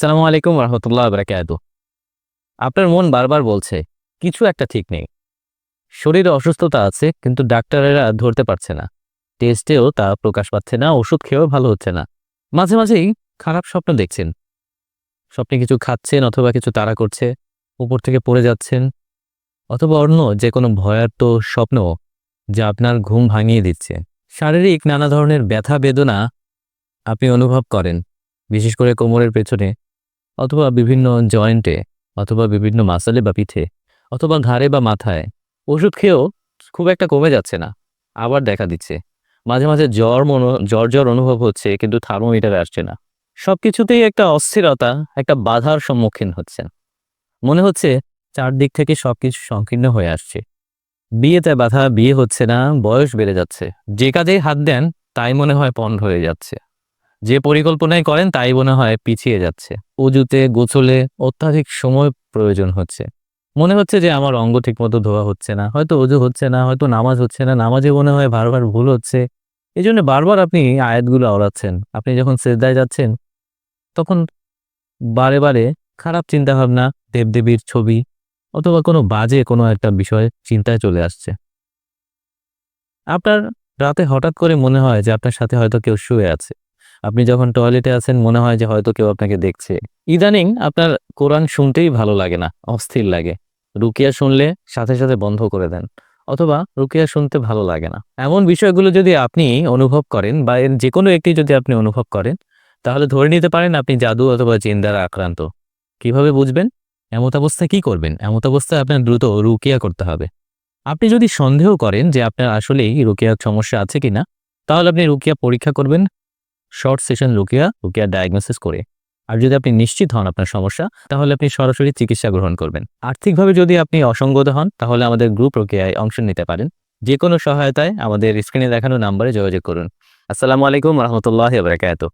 সালামু আলাইকুম রহমতুল্লাহ বরাকাত আপনার মন বারবার বলছে, কিছু একটা ঠিক নেই। শরীরে অসুস্থতা আছে, কিন্তু ডাক্তারেরা ধরতে পারছে না। টেস্টেও তা প্রকাশ পাচ্ছে না, ওষুধ খেয়েও ভালো হচ্ছে না। মাঝে মাঝেই খারাপ স্বপ্ন দেখছেন। স্বপ্নে কিছু খাচ্ছেন অথবা কিছু তাড়া করছে, উপর থেকে পড়ে যাচ্ছেন, অথবা অন্য যে কোনো ভয়ার্ত স্বপ্ন যা আপনার ঘুম ভাঙিয়ে দিচ্ছে। শারীরিক নানা ধরনের ব্যথা, বেদনা আপনি অনুভব করেন, বিশেষ করে কোমরের পেছনে। অথবা বিভিন্ন জয়েন্টে, অথবা বিভিন্ন মাসালে বা পিঠে, অথবা ঘাড়ে বা মাথায়, ওষুধ খেয়েও খুব একটা কমে যাচ্ছে না, আবার দেখা দিচ্ছে। মাঝে মাঝে জ্বর মনো, জ্বর জ্বর অনুভব হচ্ছে, কিন্তু থার্মোমিটারে আসছে না। সব কিছুতেই একটা অস্থিরতা, একটা বাধার সম্মুখীন হচ্ছেন। মনে হচ্ছে চারদিক থেকে সব কিছু সংকীর্ণ হয়ে আসছে। বিয়েতে বাধা, বিয়ে হচ্ছে না, বয়স বেড়ে যাচ্ছে। যে কাজে হাত দেন, তাই মনে হয় পণ্ড হয়ে যাচ্ছে। যে পরিকল্পনাই করেন, তাই মনে হয় পিছিয়ে যাচ্ছে। উজুতে গোছলে অত্যাধিক সময় প্রয়োজন হচ্ছে। মনে হচ্ছে যে আমার অঙ্গ ঠিকমতো ধোয়া হচ্ছে না। হয়তো অজু হচ্ছে না, হয়তো নামাজ হচ্ছে না। নামাজে মনে হয় বারবার ভুল হচ্ছে। এই জন্য বারবার আপনি আয়াতগুলো আওড়াচ্ছেন। আপনি যখন সেজদায় যাচ্ছেন, তখন বারে বারে খারাপ চিন্তাভাবনা, দেবদেবীর ছবি, অথবা কোনো বাজে কোনো একটা বিষয় চিন্তায় চলে আসছে। আপনার রাতে হঠাৎ করে মনে হয় যে আপনার সাথে হয়তো কেউ শুয়ে আছে। আপনি যখন টয়লেটে আছেন, মনে হয় যে হয়তো কেউ আপনাকে দেখছে। ইদানিং আপনার কোরআন শুনতেই ভালো লাগে না, অস্থির লাগে। রুকিয়া শুনলে সাথে সাথে বন্ধ করে দেন, অথবা রুকিয়া শুনতে ভালো লাগে না। এমন বিষয়গুলো যদি আপনি অনুভব করেন বা এর যে কোনো একটি যদি আপনি অনুভব করেন, তাহলে ধরে নিতে পারেন আপনি জাদু অথবা জিন দ্বারা আক্রান্ত। কীভাবে বুঝবেন? এমত অবস্থায় কি করবেন? এমত অবস্থায় আপনার দ্রুত রুকিয়া করতে হবে। আপনি যদি সন্দেহ করেন যে আপনার আসলেই রুকিয়ার সমস্যা আছে কিনা, তাহলে আপনি রুকিয়া পরীক্ষা করবেন শর্ট সেশন রুকিয়া রুকিয়া ডায়াগনোসিস করে। আর যদি আপনি নিশ্চিত হন আপনার সমস্যা, তাহলে আপনি সরাসরি চিকিৎসা গ্রহণ করবেন। আর্থিকভাবে যদি আপনি অসঙ্গত হন, তাহলে আমাদের গ্রুপ প্রক্রিয়ায় অংশ নিতে পারেন। যে কোনো সহায়তায় আমাদের স্ক্রিনে দেখানো নাম্বারে যোগাযোগ করুন। আসসালামু আলাইকুম রহমতুল্লাহ বারকাত